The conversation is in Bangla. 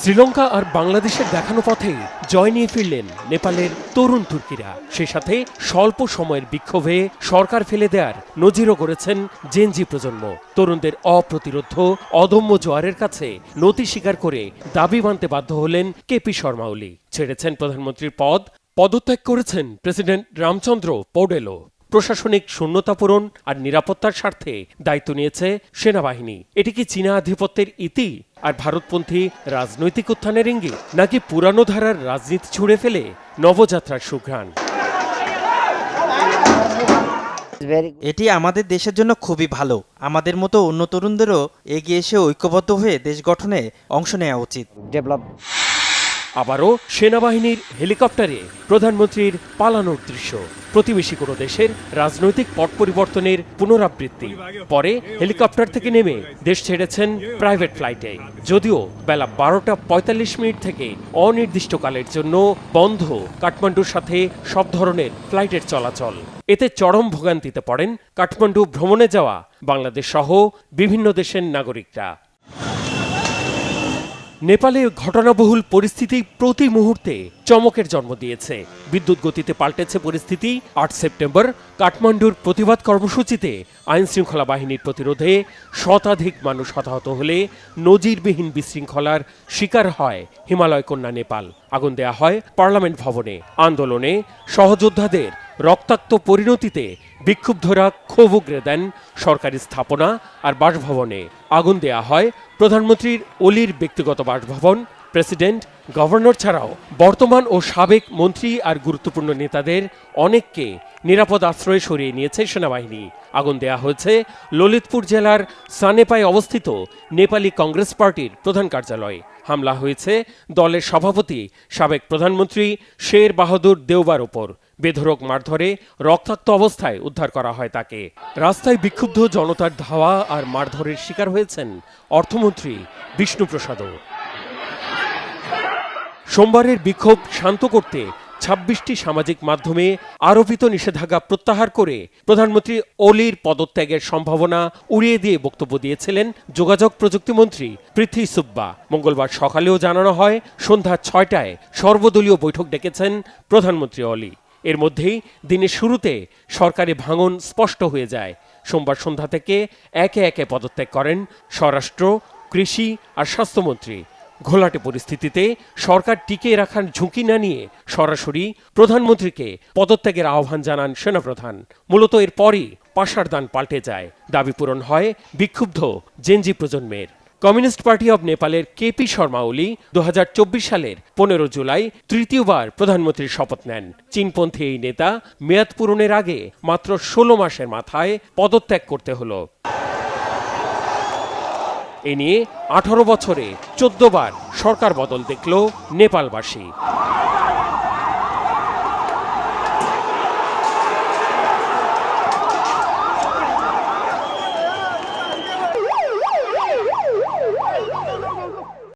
শ্রীলঙ্কা আর বাংলাদেশের দেখানো পথে জয় নিয়ে ফিরলেন নেপালের তরুণ তুর্কিরা। সে সাথে স্বল্প সময়ের বিক্ষোভে সরকার ফেলে দেওয়ার নজিরও করেছেন জেনজি প্রজন্ম। তরুণদের অপ্রতিরোধ, অদম্য জোয়ারের কাছে নতি স্বীকার করে দাবি মানতে বাধ্য হলেন কেপি শর্মা ওলি। ছেড়েছেন প্রধানমন্ত্রীর পদ, পদত্যাগ করেছেন প্রেসিডেন্ট রামচন্দ্র পৌডেলো প্রশাসনিক শূন্যতা পূরণ আর নিরাপত্তার স্বার্থে দায়িত্ব নিয়েছে সেনাবাহিনী। এটি কি চীনা আধিপত্যের ইতি আর ভারতপন্থী রাজনৈতিক উত্থানের ইঙ্গিত নাকি পুরানো ধারার রাজনীতি ছুড়ে ফেলে নবযাত্রার সুঘ্রাণ? এটি আমাদের দেশের জন্য খুবই ভালো। আমাদের মতো অন্য তরুণদেরও এগিয়ে এসে ঐক্যবদ্ধ হয়ে দেশ গঠনে অংশ নেওয়া উচিত। Develop আবারও সেনাবাহিনীর হেলিকপ্টারে প্রধানমন্ত্রীর পালানোর দৃশ্য। প্রতিবেশী কোনো দেশের রাজনৈতিক পট পরিবর্তনের পুনরাবৃত্তি। পরে হেলিকপ্টার থেকে নেমে দেশ ছেড়েছেন প্রাইভেট ফ্লাইটে। যদিও বেলা বারোটা পঁয়তাল্লিশ মিনিট থেকে অনির্দিষ্টকালের জন্য বন্ধ কাঠমান্ডুর সাথে সব ধরনের ফ্লাইটের চলাচল। এতে চরম ভোগান্তিতে পড়েন কাঠমান্ডু ভ্রমণে যাওয়া বাংলাদেশ সহ বিভিন্ন দেশের নাগরিকরা। নেপালে ঘটনাবহুল পরিস্থিতি প্রতি মুহূর্তে চমকের জন্ম দিয়েছে। বিদ্যুৎ গতিতে পাল্টেছে পরিস্থিতি। আট সেপ্টেম্বর, কাঠমান্ডুর প্রতিবাদ কর্মসূচিতে আইন শৃঙ্খলা বাহিনীর প্রতিরোধে শতাধিক মানুষ হতাহত হলে নজিরবিহীন বিশৃঙ্খলার শিকার হয় হিমালয় কন্যা নেপাল। আগুন দেয়া হয় পার্লামেন্ট ভবনে। আন্দোলনে সহযোদ্ধাদের রক্তাক্ত পরিণতিতে বিক্ষুব্ধরা ক্ষোভ উগরে দেন সরকারি স্থাপনা আর বাসভবনে। আগুন দেয়া হয় প্রধানমন্ত্রীর অলির ব্যক্তিগত বাসভবন, প্রেসিডেন্ট, গভর্নর ছাড়াও বর্তমান ও সাবেক মন্ত্রী আর গুরুত্বপূর্ণ নেতাদের অনেককে নিরাপদ আশ্রয়ে সরিয়ে নিয়েছে সেনাবাহিনী। আগুন দেয়া হয়েছে ললিতপুর জেলার সানেপায় অবস্থিত নেপালি কংগ্রেস পার্টির প্রধান কার্যালয়ে। হামলা হয়েছে দলের সভাপতি, সাবেক প্রধানমন্ত্রী শের বাহাদুর দেওবার ওপর। বেধরক মারধরে রক্তাক্ত অবস্থায় উদ্ধার করা হয় তাকে। রাস্তায় বিক্ষুব্ধ জনতার ধাওয়া আর মারধরের শিকার হয়েছেন অর্থমন্ত্রী বিষ্ণুপ্রসাদও। সোমবারের বিক্ষোভ শান্ত করতে ছাব্বিশটি সামাজিক মাধ্যমে আরোপিত নিষেধাজ্ঞা প্রত্যাহার করে প্রধানমন্ত্রী অলির পদত্যাগের সম্ভাবনা উড়িয়ে দিয়ে বক্তব্য দিয়েছিলেন যোগাযোগ প্রযুক্তিমন্ত্রী পৃথ্বী সুব্বা। মঙ্গলবার সকালেও জানানো হয়, সন্ধ্যা ছয়টায় সর্বদলীয় বৈঠক ডেকেছেন প্রধানমন্ত্রী অলি। এর মধ্যেই দিনের শুরুতে সরকারি ভাঙন স্পষ্ট হয়ে যায়। সোমবার সন্ধ্যা থেকে একে একে পদত্যাগ করেন স্বরাষ্ট্র, কৃষি আর স্বাস্থ্যমন্ত্রী। ঘোলাটে পরিস্থিতিতে সরকার টিকিয়ে রাখার ঝুঁকি না নিয়ে সরাসরি প্রধানমন্ত্রীকে পদত্যাগের আহ্বান জানান সেনাপ্রধান। মূলত এরপরই পাশার দান পাল্টে যায়। দাবি পূরণ হয় বিক্ষুব্ধ জেনজি প্রজন্মের। কমিউনিস্ট পার্টি অব নেপালের কেপি শর্মা ওলি দু সালের পনেরো জুলাই তৃতীয়বার প্রধানমন্ত্রীর শপথ নেন। চীনপন্থী এই নেতা মেয়াদ পূরণের আগে মাত্র ষোলো মাসের মাথায় পদত্যাগ করতে হল। এ নিয়ে আঠারো বছরে চোদ্দবার সরকার বদল দেখল নেপালবাসী।